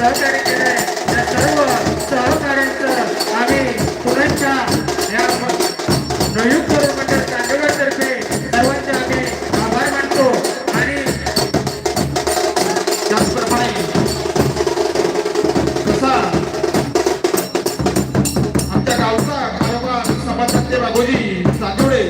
केलेलं आहे त्या सर्व सहकार्यांचं आम्ही या मंडळ सर्वांचे आम्ही आभार मानतो आणि त्याचप्रमाणे कसा आमच्या गावचा कारभार समाजातले राघोजी चांदोडे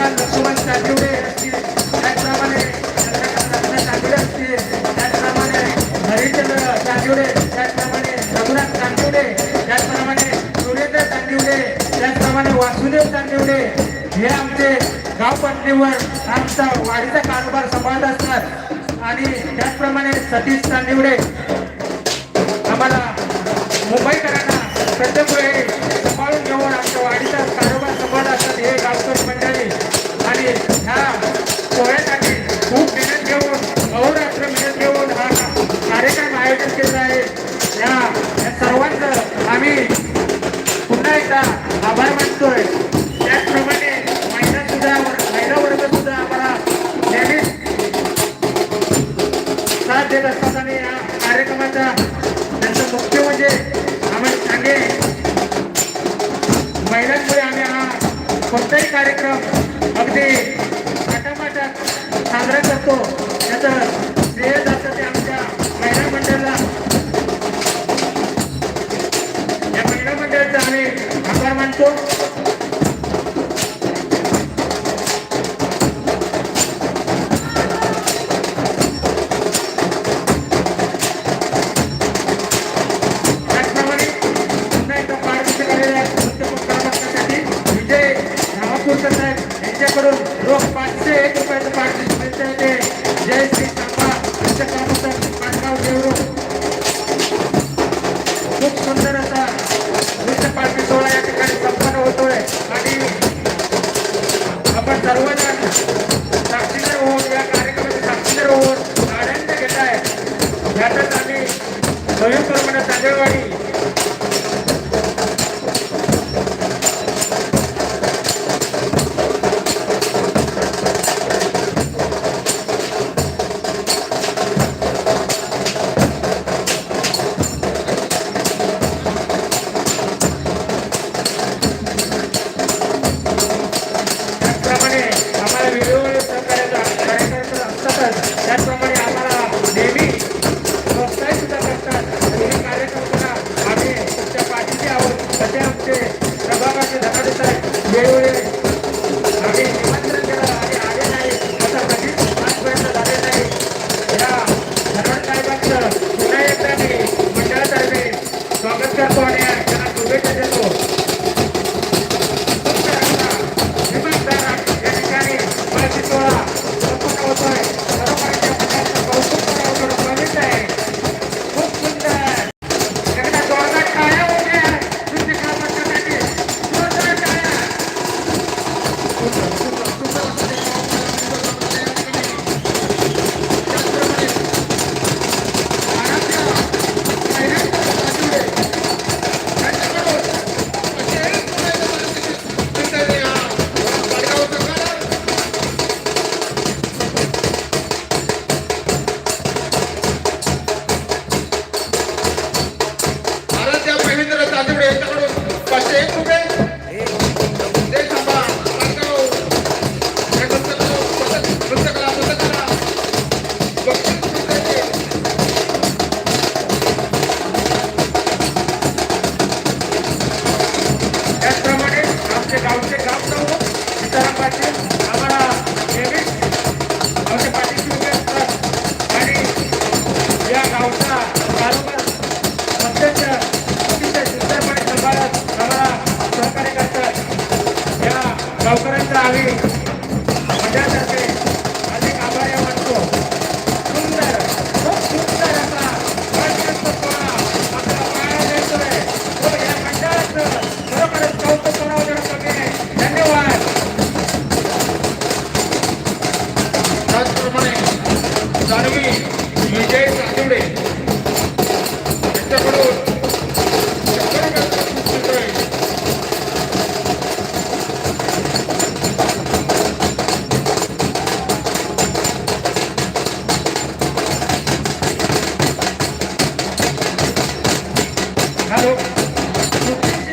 चंद्रकांत लक्ष्मण चांदिवडे असतील त्याचप्रमाणे चंद्रकांत रत्न चांदिवडे असतील त्याचप्रमाणे हरिचंद्र चांदिवडे त्याचप्रमाणे रघुनाथ चांदिवडे त्याचप्रमाणे सुरेंद्र चांदिवडे त्याचप्रमाणे वासुदेव चांदिवडे हे आमचे गाव आमचा वाढीचा कारभार सांभाळत असतात आणि त्याचप्रमाणे सतीश चांदिवडे आम्हाला मुंबईकरांना प्रत्येक वेळी सांभाळून घेऊन आमच्या वाढीचा असतात हे गावकरी मंडळी. आणि ह्या सोहळ्यासाठी कोणताही कार्यक्रम अगदी माटामाटात साजरा करतो. त्याचं श्रेय जातं ते आमच्या महिला मंडळाला. या महिला मंडळाचा आम्ही आभार मानतो.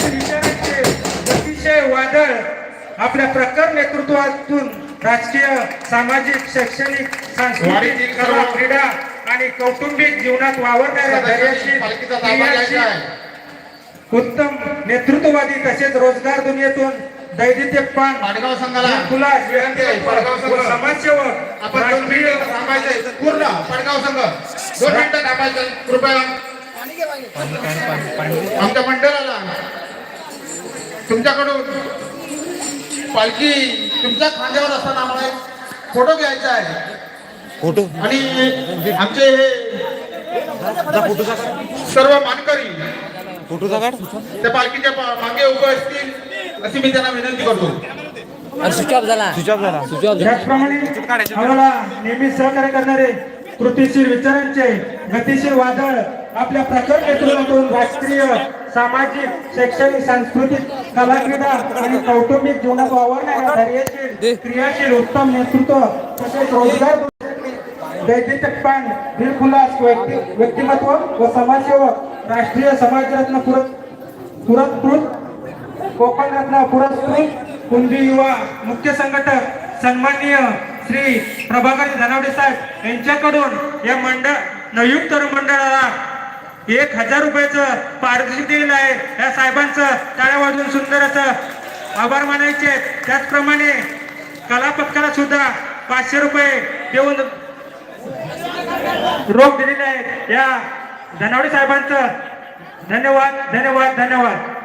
विचारांचे वादळ आपल्या प्रखर नेतृत्वातून राजकीय सामाजिक शैक्षणिक सांस्कृतिक कला क्रीडा आणि कौटुंबिक जीवनात वावरणाऱ्या उत्तम नेतृत्ववादी तसेच रोजगार दुनियेतून पाडगाव संघाला समाजसेवक आपण पूर्ण पडगाव संघ. दोन मिनिटं थांबायचं. कृपया आमच्या मंडळाला तुमच्याकडून पालखी तुमच्या खांद्यावर असताना आम्हाला एक फोटो घ्यायचा आहे. फोटो? आणि आमचे हे सर्व मानकरी फोटोचा काढ त्या पालखीच्या मागे उभे असतील अशी मी त्यांना विनंती करतो. अरे स्विच ऑफ झाला. स्विच ऑफ झाला. स्विच ऑफ त्याचप्रमाणे आम्हाला नेहमी सहकार्य करणारे कृतीशील विचारांचे गतिशील वादळ आपल्या प्रखर नेतृत्वातून राष्ट्रीय सामाजिक शैक्षणिक सांस्कृतिक कला क्रीडा आणि कौटुंबिक जीवनात वावरणाऱ्या धैर्यशील क्रियाशील उत्तम नेतृत्व तसेच रोजगार दैदित्यपान दिलखुलास व्यक्ती व्यक्तिमत्व व समाजसेवक राष्ट्रीय समाजरत्न पुरस् पुरस्कृत कोकणरत्न पुरस्कृत कुंभी युवा मुख्य संघटक सन्माननीय श्री प्रभाकर धनावडे साहेब यांच्याकडून या मंडळ नवयुक्त तरुण मंडळाला एक हजार रुपयाचं पारितोषिक दिलेलं आहे. या साहेबांचं टाळ्या वाजवून सुंदर असं आभार मानायचे. आहेत. त्याचप्रमाणे कला पथकाला सुद्धा पाचशे रुपये देऊन रोख दिलेले आहेत या धनावडे साहेबांचं धन्यवाद धन्यवाद धन्यवाद.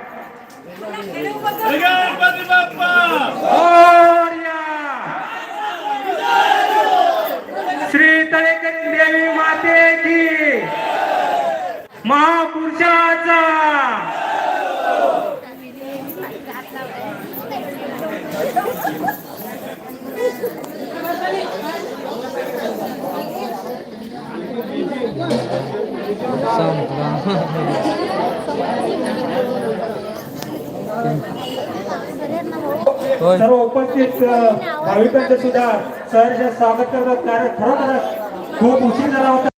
महापुरुषाचा सर्व उपस्थित भाविकांचं सुद्धा सहर्ष स्वागत करतात. कारण खरोखरच खूप उशीर झाला होता.